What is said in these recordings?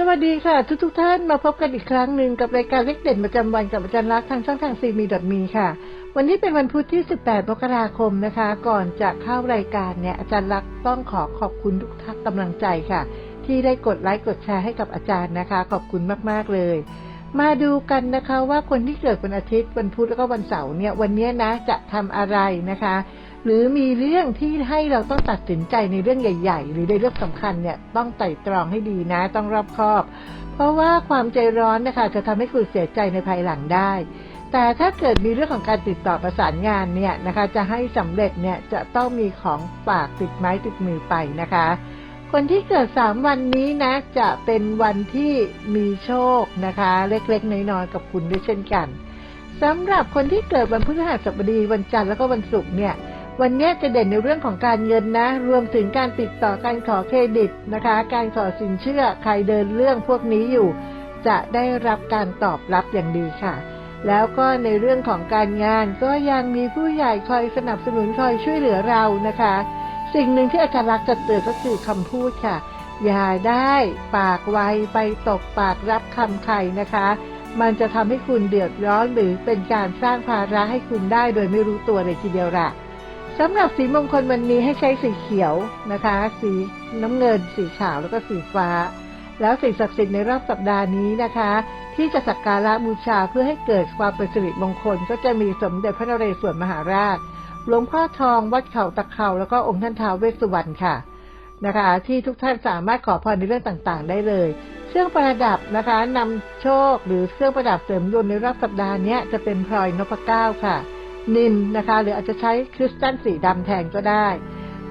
สวัสดีค่ะ ทุกทุกท่านมาพบกันอีกครั้งหนึ่งกับรายการเลขเด่นประจำวันกับอาจารย์รักทางช่องทางซีมีดอทมีค่ะ วันนี้เป็นวันพุธที่ 18มกราคมนะคะ ก่อนจะเข้ารายการเนี่ยอาจารย์รักต้องขอขอบคุณทุกท่านกำลังใจค่ะ ที่ได้กดไลค์กดแชร์ให้กับอาจารย์นะคะ ขอบคุณมากๆเลย มาดูกันนะคะว่าคนที่เกิดวันอาทิตย์วันพุธแล้วก็วันเสาร์เนี่ยวันนี้นะจะทำอะไรนะคะ หรือมีเรื่องที่ให้เราต้องตัดสินใจในเรื่องใหญ่ ๆ หรือในเรื่องสำคัญเนี่ยต้องไต่ตรองให้ดีนะ ต้องรอบคอบ เพราะว่าความใจร้อนนะคะจะทำให้คุณเสียใจในภายหลังได้ แต่ถ้าเกิดมีเรื่องของการติดต่อประสานงานเนี่ยนะคะ จะให้สำเร็จเนี่ยจะต้องมีของฝากติดไม้ติดมือไปนะคะคนที่เกิดสามวันนี้นะ จะเป็นวันที่มีโชคนะคะ เล็กๆ น้อยๆกับคุณด้วยเช่นกันสำหรับคนที่เกิดวันพฤหัสบดีวันจันทร์แล้วก็วันศุกร์เนี่ย วันนี้จะเด่นในเรื่องของการเงินนะ รวมถึงการติดต่อการขอเครดิตนะคะ การขอสินเชื่อใครเดินเรื่องพวกนี้อยู่ จะได้รับการตอบรับอย่างดีค่ะ แล้วก็ในเรื่องของการงานก็ยังมีผู้ใหญ่คอยสนับสนุนคอยช่วยเหลือเรานะคะ สิ่งหนึ่งที่อาจารย์รักจะเตือนก็คือคำพูดค่ะ อย่าได้ปากไวไปตกปากรับคำใครนะคะ มันจะทำให้คุณเดือดร้อนหรือเป็นการสร้างภาระให้คุณได้โดยไม่รู้ตัวเลยทีเดียวละ สำหรับสีมงคลวันนี้ให้ใช้สีเขียวนะคะ สีน้ำเงิน สีขาวแล้วก็สีฟ้า แล้วสิ่งศักดิ์สิทธิ์ในรอบสัปดาห์นี้นะคะ ที่จะสักการะบูชาเพื่อให้เกิดความเป็นสิริมงคล ก็จะมีสมเด็จพระนเรศวรมหาราชหลวงพ่อทองวัดเขาตะเขาแล้วก็องค์ท่านท้าวเวสสุวรรณค่ะนะคะ ที่ทุกท่านสามารถขอพรในเรื่องต่างๆ ได้เลย เครื่องประดับนะคะนำโชคหรือเครื่องประดับเสริมดวงในรอบสัปดาห์นี้จะเป็นพลอยนพเก้าค่ะ นิมนะคะ หรืออาจจะใช้คริสตัลสีดำแทนก็ได้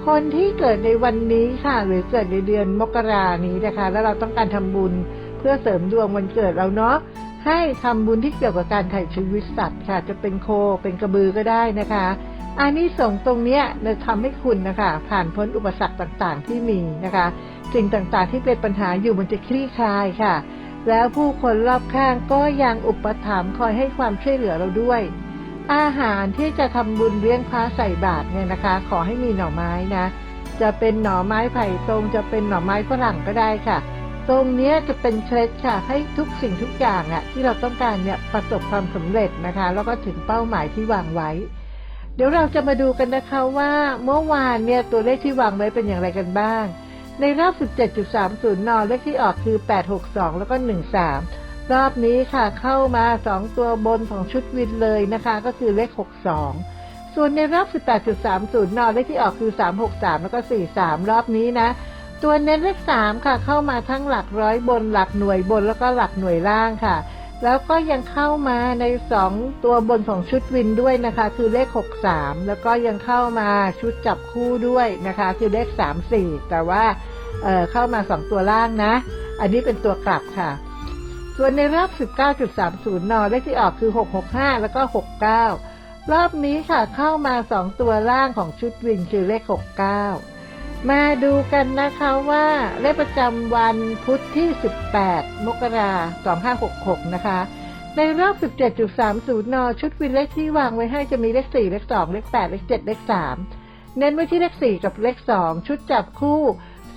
คนที่เกิดในวันนี้ค่ะ หรือเกิดในเดือนมกรานี้นะคะ แล้วเราต้องการทำบุญเพื่อเสริมดวงวันเกิดเราเนาะให้ทำบุญที่เกี่ยวกับการไถ่ชีวิตสัตว์ค่ะ จะเป็นโคเป็นกระบือก็ได้นะคะอันนี้ส่งตรงเนี้ยจะทำให้คุณนะคะ ผ่านพ้นอุปสรรคต่างๆ ที่มีนะคะสิ่งต่างๆ ที่เป็นปัญหาอยู่มันจะคลี่คลายค่ะ แล้วผู้คนรอบข้างก็ยังอุปถัมภ์คอยให้ความช่วยเหลือเราด้วย อาหารที่จะทำบุญเลี้ยงพระใส่บาตรเนี่ยนะคะ ขอให้มีหน่อไม้นะ จะเป็นหน่อไม้ไผ่ตรงจะเป็นหน่อไม้ฝรั่งก็ได้ค่ะ ตรงนี้จะเป็นเคล็ดค่ะให้ทุกสิ่งทุกอย่างอะที่เราต้องการเนี่ยประสบความสำเร็จนะคะ แล้วก็ถึงเป้าหมายที่วางไว้ เดี๋ยวเราจะมาดูกันนะคะว่าเมื่อวานเนี่ยตัวเลขที่วางไว้เป็นอย่างไรกันบ้าง ในรอบ 17.30 น เลขที่ออกคือ 862 แล้วก็ 13 รอบนี้ค่ะเข้ามา 2 ตัวบนของชุดวินเลยนะคะ ก็คือเลข 62 ส่วนในรอบ 18.30 นอนเลขที่ออกคือ 363 แล้วก็ 43 รอบนี้นะ ตัวเน้นเลข 3 ค่ะ เข้ามาทั้งหลักร้อยบนหลักหน่วยบนแล้วก็หลักหน่วยล่างค่ะ แล้วก็ยังเข้ามาใน 2 ตัวบนของชุดวินด้วยนะคะ คือเลข 63 แล้วก็ยังเข้ามาชุดจับคู่ด้วยนะคะ คือเลข 34 แต่ว่าเเข้ามา 2 ตัวล่างนะ อันนี้เป็นตัวกลับค่ะ ส่วนในรอบ 19.30นเลขที่ออกคือ 665 แล้วก็ 69 รอบนี้ค่ะเข้ามา 2 ตัวล่างของชุดวินคือเลข 69 มาดูกันนะคะว่า เลขประจำวันพุธที่ 18 มกราคม2566 นะคะ ในรอบ 17.30นชุดวินเลขที่วางไว้ให้จะมีเลข 4 เลข 2 เลข 8 เลข 7 เลข 3 เน้นไว้ที่เลข 4 กับเลข 2 ชุดจับคู่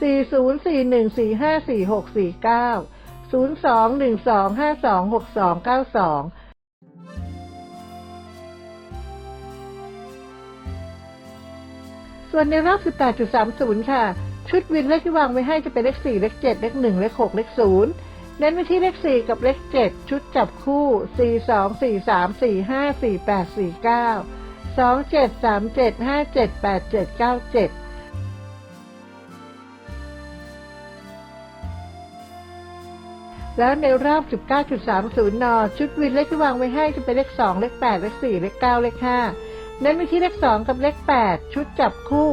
40 41 45 46 49 02 12 52 62 92ส่วนในรอบ 18.30 ค่ะ ชุดวินเลขที่วางไว้ให้จะเป็นเลข 4 เลข 7 เลข 1 เลข 6 เลข 0 เน้นไปที่เลข 4 กับเลข 7 ชุดจับคู่ 42 43 45 48 49 27 37 57 87 97 แล้วในรอบ 19.30 น ชุดวินเลขที่วางไว้ให้จะเป็นเลข 2 เลข 8 เลข 4 เลข 9 เลข 5 เน้นไปที่เลข 2 กับเลข 8 ชุดจับคู่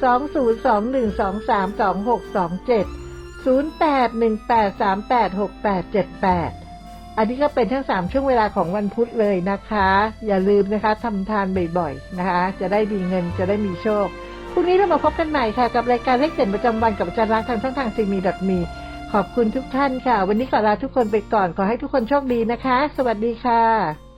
2021232627 0818386878 อันนี้ก็เป็นทั้ง 3 ช่วงเวลาของวันพุธเลยนะคะ อย่าลืมนะคะทำทานบ่อยๆนะคะ จะได้ดีเงินจะได้มีโชคพรุ่งนี้เรามาพบกันใหม่ค่ะ กับรายการเลขเด่นประจำวันกับอาจารย์รักทางช่องทางซีมีดอทมี ขอบคุณทุกท่านค่ะ วันนี้ขอลาทุกคนไปก่อนขอให้ทุกคนโชคดีนะคะ สวัสดีค่ะ